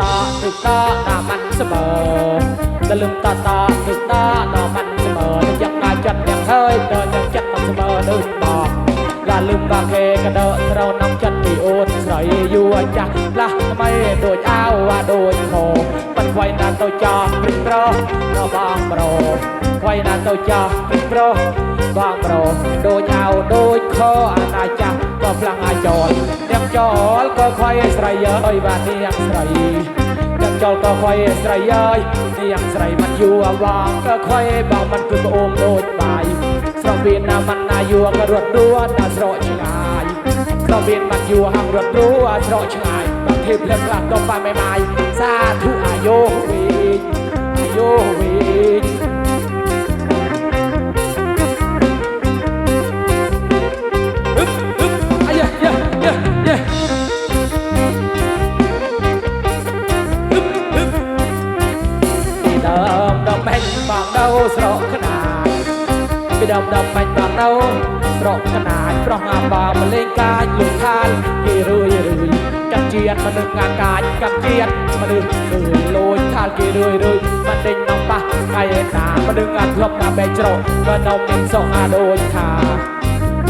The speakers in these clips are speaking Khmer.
តាទឹកតាតាបានស្មើតលឹមតាតាទឹកតាតាបានស្មើនឹងយ៉ាងណាចិត្តយ៉ាងហើយតើនឹងចិត្តបានស្មើដូចបងឡាលឹមបាគេកដោត្រូវនំចិត្តពីអូនស្រីយូរចាស់ ថ្មីដូចអាវអាដូចខោមិនໄວណាស់ទៅចោះព្រិចប្ររបស់ប្រុសໄວណាស់ទៅចោះព្រិចប្របងប្រុសដូចអាវដូចខោអាណាចាស់ក៏ផ្លាំងអាចចោលទាំងចោលក៏ខ្វាយស្រីអើយបាទនាងស្រីទាំងចោលក៏ខ្វាយស្រីអើយនាងស្រីមិនយូរអវងក៏ខ្វាយបងមិនគឺក្អូមដូចបាយស្រស់វាណាមិនណាយូរក៏រត់ដួលដល់ស្រកឆ្ងាយស្រស់វាមិនយូរហាំរត់ដួលស្រកឆ្ងាយ ដល់ទេភ្លឹកខ្លះទៅបាយមិនម៉ាយសាធុអាយុវិញអាយុវិញអាយ៉ាយ៉ាយ៉ាយ៉ាពីដើមដល់បាញ់បងដោស្រកខ្នាចពីដើមដល់បាញ់បងដោស្រកខ្នាចប្រុសអាបាមកលេងកាចលុយខានគេរឿយរឿយកាត់ ជាតិមនុស្សងាកាចកម្មជាតិមនុស្សគឺលូចថាគេរឿយរឿយមិនដេញមកប៉ះកាយតាមនុស្សអាធ្លាប់ថាបែកច្រកបើនៅមានសក់អាដូចថា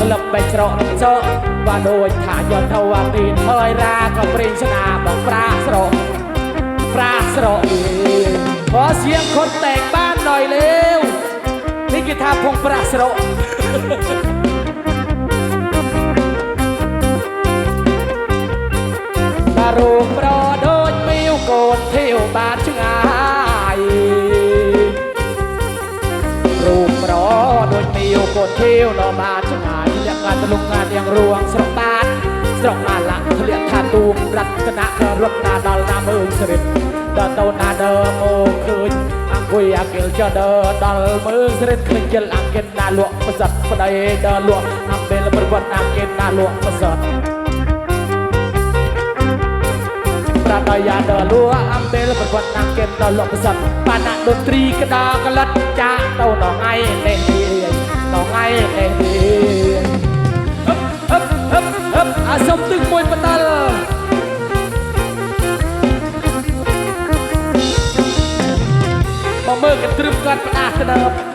ក្លឹបបែកច្រកនឹងចកបើដូចថាយត់ទៅអាទីនហើយរាក៏ព្រេងស្នាបងប្រាស្រកប្រាស្រកអីអស់សៀងខុនតែងបានដល់លេវនេះគេថាភងប្រាស្រក តារូបប្រដូចមីវកូនធាវបានឆ្ងាយរូបប្រដូចមីវកូនធាវដល់បានឆ្ងាយលក្ខណៈទលុងងានយ៉ាងរួងស្រុកបានស្រុកអាឡាក់ធ្លាក់ថាទូមរតនៈក៏រត់ណាដល់ណាមើលស្រិតដល់ទៅណាដើមកឃើញអង្គុយអាកិលចដើដល់មើលស្រិតឃើញជិលអង្គិនណាលក់ប្រសិទ្ធប្តីដល់លក់អំពេលប្រវត្តិអង្គិនណាលក់ប្រសិទ្ធ ប្រដយាដល់លួអំពេលប្រវត្តិណាគេដល់លោកប្រសិទ្ធបាណាតន្ត្រីក្តារកលិតចាក់ទៅដល់ថ្ងៃនេះដល់ថ្ងៃនេះហឹបហឹបហឹបហឹបអាសុំទឹកមួយបតលមកមើលកន្ទ្រឹមគាត់ផ្ដាស់ក្តើប